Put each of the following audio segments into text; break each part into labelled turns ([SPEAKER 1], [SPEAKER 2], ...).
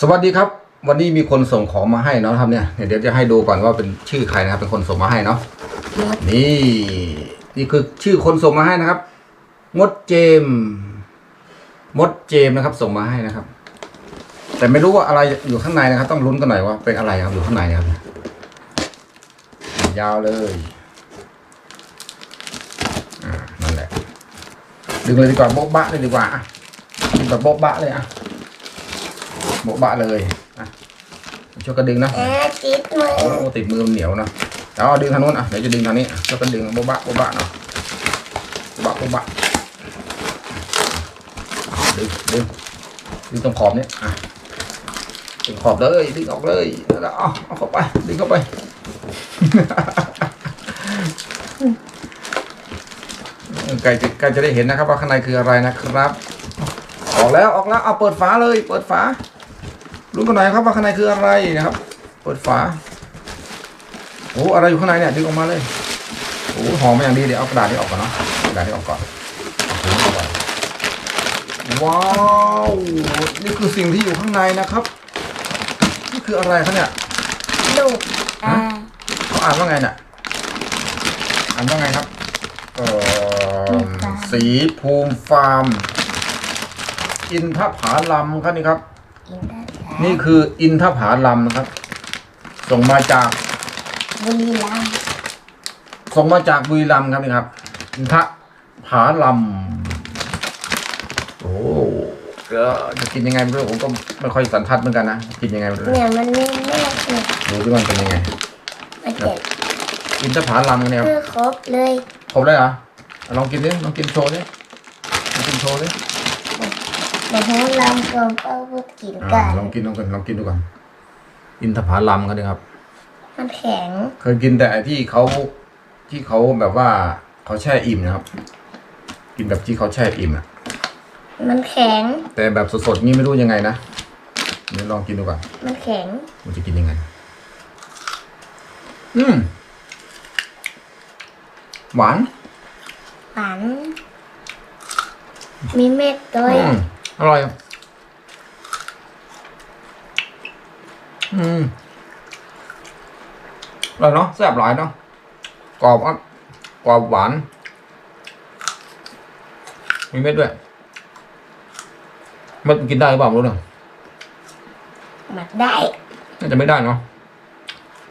[SPEAKER 1] สวัสดีครับ วันนี้มีคนส่งของมาให้เนาะครับเนี่ยเดี๋ยวจะให้ดูก่อนว่าเป็นชื่อใครนะครับ เป็นคนส่งมาให้เนาะนี่ นี่คือชื่อคนส่งมาให้นะครับ มดเจมส์มดเจมส์นะครับ ส่งมาให้นะครับ แต่ไม่รู้ว่าอะไรอยู่ข้างในนะครับ ต้องลุ้นกันหน่อยว่าเป็นอะไรครับอยู่ข้างในนะครับ ยาวเลยอ่านั่นแหละดึงเลยดีกว่าโบ๊ะบะเลยดีกว่าอะดึงแบบโบ๊ะบะเลยอะ โบ๊ะบะเลยอะช่วยกันดึงนะ
[SPEAKER 2] อ่าติดมือ
[SPEAKER 1] โอ้ติดมือมันเหนียวนะเอาดึงทางโน้นอะเดี๋ยวจะดึงทางนี้อะช่วยกันดึงโบ๊ะบะโบ๊ะบะเนาะโบ๊ะบะโบ๊ะบะดึงดึงดึงตรงขอบนี้อะดึงขอบเลยดึงออกเลยแล้วเอาเอาเข้าไปดึงเข้าไปใกล้จะใกล้จะได้เห็นนะครับว่าข้างในคืออะไรนะครับ ออกแล้วออกแล้วเอาเปิดฝาเลย เปิดฝา ลุ้นกันหน่อยครับว่าข้างในคืออะไรนะครับ เปิดฝา โอ้อะไรอยู่ข้างในเนี่ยดึงออกมาเลยโอ้หอมมาอย่างดีเดี๋ยวเอากระดาษนี้ออกก่อนเนาะกระดาษนี้ออกก่อนเอาถุงออกก่อนว้าวนี่คือสิ่งที่อยู่ข้างในนะครับนี่คืออะไรครับเนี่ย
[SPEAKER 2] ลูกอ่า
[SPEAKER 1] เขาอ่านว่าไงเนี่ยอ่านว่าไงครับเอ่อสีภูมิฟาร์มอินทผาลัมครับนี่ครับ
[SPEAKER 2] กิ นได้ค่ะ
[SPEAKER 1] นี่คืออินทผาลัมนะครับ ส่งมาจาก
[SPEAKER 2] บุรีรัมย์
[SPEAKER 1] ส่งมาจากบุรีรัมย์ครับนี่ครับ อินทผาลัมโอ้ก็จะกินยังไงไม่รู้ผมก็ไม่ค่อยสันทัดเหมือนกันนะกินยังไงไม่รู้
[SPEAKER 2] เนี่ยมันไม่แน่เนี่ย
[SPEAKER 1] ดูที่มันเป็นยังไง
[SPEAKER 2] มันเจ็บ
[SPEAKER 1] อินทผาลัมเนี่ยครับ
[SPEAKER 2] คือครบเลย
[SPEAKER 1] ครบเลยเหรออะลองกินดิลองกินโชว์ดิลองกินโชว์ดิ
[SPEAKER 2] เดี๋ยวให้ลำก่อนก็พูดกิน
[SPEAKER 1] อ่า
[SPEAKER 2] กัน
[SPEAKER 1] ลองกินลองกินลองกินดูก่อนอินทผาลัมครับนี่ครับ
[SPEAKER 2] มันแข็ง
[SPEAKER 1] เคยกินแต่ไอ้ที่เขาที่เขาแบบว่าเขาแช่อิ่มนะครับ กินแบบที่เขาแช่อิ่มอะ
[SPEAKER 2] มันแข็ง
[SPEAKER 1] แต่แบบสดๆนี่ไม่รู้ยังไงนะเดี๋ยวลองกินดูก่อน
[SPEAKER 2] มันแข็ง
[SPEAKER 1] มันจะกินยังไง อืมหวาน
[SPEAKER 2] หวานมีเม็ดด้วย
[SPEAKER 1] อืม อร่อยอะอืมอร่อยเนาะแซ่บหลายเนาะกรอบอะกรอบหวาน มีเม็ดด้วยเม็ดกินได้หรือเปล่าไม่รู้เนาะ
[SPEAKER 2] หมักได้
[SPEAKER 1] น่าจะไม่ได้เนาะ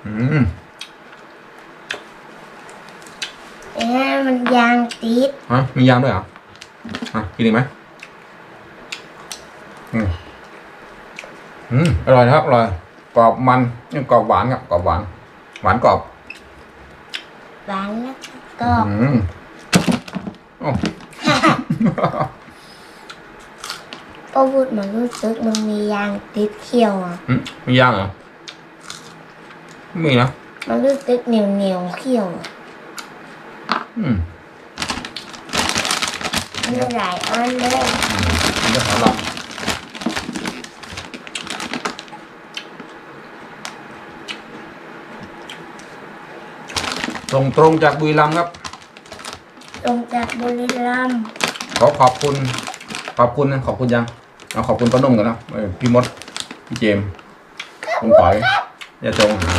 [SPEAKER 1] อืม
[SPEAKER 2] แต่ถ้ามันยางติด
[SPEAKER 1] ฮะมียางด้วยเหรอฮะกินอีกไหม อืมอืมอร่อยนะครับอร่อยกรอบมันนี่กรอบหวานครับกรอบหวาน หวานกรอบ
[SPEAKER 2] หวานแล้วก็
[SPEAKER 1] อืมโอ้
[SPEAKER 2] ก็พูดเหมือนรู้สึกมันมียางติดเขี้ยวอะ
[SPEAKER 1] อืมมียางเหรอไม่มีนะ
[SPEAKER 2] มันรู้สึกเหนียวเหนียวๆเขี้ยวอะ
[SPEAKER 1] อืม
[SPEAKER 2] มีหลายอันเลย
[SPEAKER 1] มันจะหาเส่งตรงจากบุรีรัมย์ครับ
[SPEAKER 2] ตรงจากบุรีรัมย์
[SPEAKER 1] ขอขอบคุณ ขอบคุณนะขอบคุณยังเอาขอบคุณป้านุ่มกันนะเออพี่มด พี่เจมส์คุณป๋อยยาจงอ่า